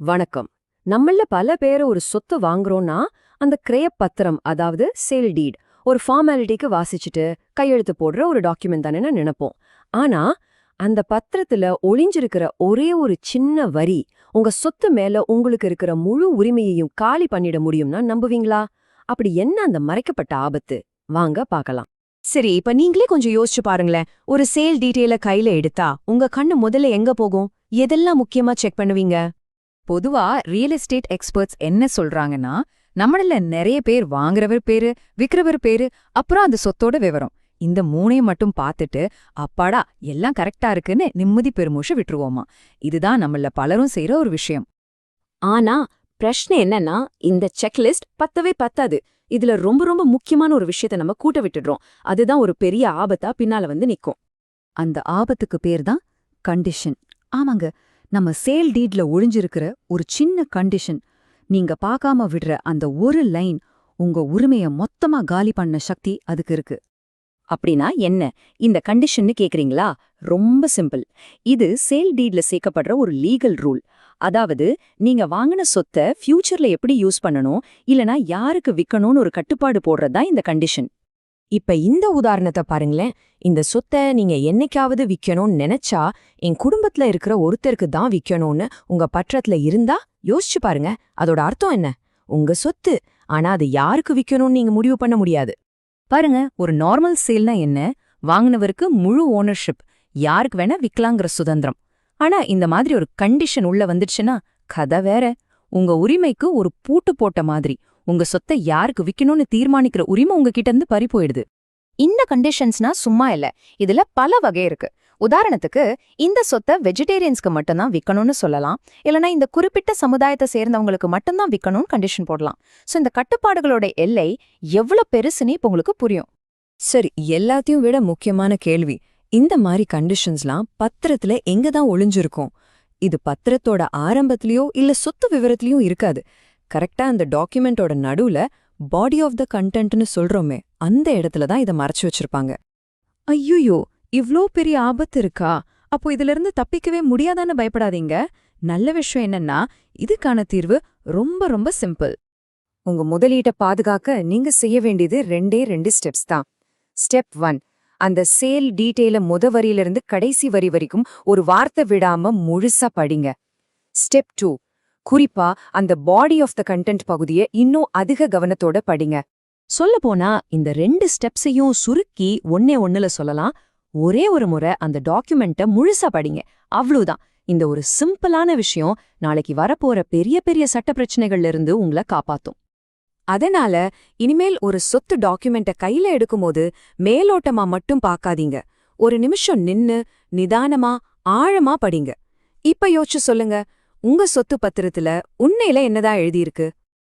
வணக்கம். நம்மள பல பேர் ஒரு சொத்து வாங்குறோம்னா அந்த கிரய பத்திரம் அதாவது சேல் டீட் ஒரு ஃபார்மாலிட்டிக்கு வாசிச்சுட்டு கையெழுத்து போடுற ஒரு டாக்குமெண்ட் தானேன்னு நினைப்போம். ஆனா அந்த பத்திரத்துல ஒளிஞ்சிருக்கிற ஒரே ஒரு சின்ன வரி உங்க சொத்து மேல உங்களுக்கு இருக்கிற முழு உரிமையையும் காலி பண்ணிட முடியும்னா நம்புவீங்களா? அப்படி என்ன அந்த மறைக்கப்பட்ட ஆபத்து? வாங்க பார்க்கலாம். சரி இப்ப நீங்களே கொஞ்சம் யோசிச்சு பாருங்களேன். ஒரு சேல் டீட்டெயில கையில எடுத்தா உங்க கண்ணு முதல்ல எங்க போகும்? எதெல்லாம் முக்கியமா செக் பண்ணுவீங்க? பொதுவா ரியல் எஸ்டேட் எக்ஸ்பர்ட்ஸ் என்ன சொல்றாங்கன்னா நம்மள நிறைய பேர் வாங்குறவர் பேரு விக்கிறவர் பேரு அப்புறம் அந்த சொத்தோட விவரம். இந்த மூணையும் மட்டும் பார்த்துட்டு அப்பாடா எல்லாம் கரெக்டா இருக்குன்னு நிம்மதி பெருமூஷ விட்டுருவோமா? இதுதான் நம்மள பலரும் செய்யற ஒரு விஷயம். ஆனா பிரச்சனை என்னன்னா இந்த செக்லிஸ்ட் பத்தவே பத்தாது. இதுல ரொம்ப ரொம்ப முக்கியமான ஒரு விஷயத்த நம்ம கூட்ட விட்டுடுறோம். அதுதான் ஒரு பெரிய ஆபத்தா பின்னால வந்து நிக்கும். அந்த ஆபத்துக்கு பேர் தான் கண்டிஷன் ஆமாங்க. நம்ம சேல் டீட்ல ஒழிஞ்சிருக்கிற ஒரு சின்ன கண்டிஷன் நீங்க பார்க்காம விடுற அந்த ஒரு லைன் உங்க உரிமைய மொத்தமா காலி பண்ண சக்தி அதுக்கு இருக்கு. அப்படின்னா என்ன? இந்த கண்டிஷன்னு கேக்குறீங்களா? ரொம்ப சிம்பிள் இது சேல் டீட்ல சேர்க்கப்படுற ஒரு லீகல் ரூல் அதாவது நீங்க வாங்கின சொத்தை ஃபியூச்சர்ல எப்படி யூஸ் பண்ணணும்? இல்லனா யாருக்கு விக்கணும்னு ஒரு கட்டுப்பாடு போடுறதா இந்த கண்டிஷன் இப்ப இந்த உதாரணத்தை பாருங்களேன். இந்த சொத்தை நீங்க என்னைக்காவது விக்கணும்னு நினைச்சா என் குடும்பத்துல இருக்கிற ஒருத்தருக்கு தான் விக்கணும்னு உங்க பற்றத்துல இருந்தா யோசிச்சு பாருங்க. அதோட அர்த்தம் என்ன? உங்க சொத்து. ஆனா அது யாருக்கு விக்கணும்னு நீங்க முடிவு பண்ண முடியாது. பாருங்க ஒரு நார்மல் சேல்னா என்ன? வாங்கினவருக்கு முழு ஓனர்ஷிப் யாருக்கு வேணா விற்கலாங்கிற சுதந்திரம். ஆனா இந்த மாதிரி ஒரு கண்டிஷன் உள்ள வந்துடுச்சுன்னா கதை வேற. உங்க உரிமைக்கு ஒரு பூட்டு போட்ட மாதிரி. உங்க சொத்தை யாருக்கு விக்கணும்னு தீர்மானிக்கிற உரிமை உங்ககிட்ட இருந்து பறி போயிடுது. இந்த கண்டிஷன்ஸ்னா சும்மா இல்ல. இதுல பல வகை இருக்கு. உதாரணத்துக்கு இந்த சொத்தை வெஜிடேரியன்ஸ்க்கு மட்டும்தான் விக்கணும்னு சொல்லலாம். இல்லனா இந்த குறிப்பிட்ட சமுதாயத்தை சேர்ந்தவங்களுக்கு மட்டும்தான் விக்கணும்னு கண்டிஷன் போடலாம். சோ இந்த கட்டுப்பாடுகளோட எல்லை எவ்வளவு பெருசுன்னு இப்ப உங்களுக்கு புரியும். சரி எல்லாத்தையும் விட முக்கியமான கேள்வி. இந்த மாதிரி கண்டிஷன்ஸ்லாம் பத்திரத்துல எங்க தான் ஒளிஞ்சிருக்கும்? இது பத்திரத்தோட ஆரம்பத்திலயோ இல்ல சொத்து விவரத்திலயும் இருக்காது. கரெக்டா அந்த டாக்குமெண்டோட நடுவுல பாடி ஆஃப் த கண்டென்ட்னு சொல்றோமே அந்த இடத்துல தான் இதை மறைச்சு வச்சிருப்பாங்க. ஐயோயோ இவ்ளோ பெரிய ஆபத்து இருக்கா? அப்போ இதுல இருந்து தப்பிக்கவே முடியாதான்னு பயப்படாதீங்க. நல்ல விஷயம் என்னன்னா இதுக்கான தீர்வு ரொம்ப ரொம்ப சிம்பிள். உங்க முதலீட்டை பாதுகாக்க நீங்க செய்ய வேண்டியது ரெண்டே ரெண்டு ஸ்டெப்ஸ் தான். ஸ்டெப் ஒன் அந்த சேல் டீட்டெயில முத வரியிலிருந்து கடைசி வரி வரைக்கும் ஒரு வார்த்தை விடாம முழுசா படிங்க. ஸ்டெப் டூ குறிப்பா அந்த பாடி ஆஃப் த கண்டென்ட் பகுதியை இன்னும் அதிக கவனத்தோட படிங்க. சொல்லப்போனா இந்த ரெண்டு ஸ்டெப்ஸையும் சுருக்கி ஒன்னே ஒன்னுல சொல்லலாம். ஒரே ஒரு முறை அந்த டாக்குமெண்ட்டை முழுசா படிங்க. அவ்வளவுதான். இந்த ஒரு சிம்பிளான விஷயம் நாளைக்கு வரப்போற பெரிய பெரிய சட்ட பிரச்சனைகள்ல இருந்து உங்களை காப்பாத்தும். அதனால இனிமேல் ஒரு சொத்து டாக்குமெண்ட்ட கையில எடுக்கும்போது மேலோட்டமா மட்டும் பார்க்காதீங்க. ஒரு நிமிஷம் நின்னு நிதானமா ஆழமா படிங்க. இப்ப யோசிச்சு சொல்லுங்க. உங்க சொத்து பத்திரத்துல உண்மையில என்னதான் எழுதியிருக்கு?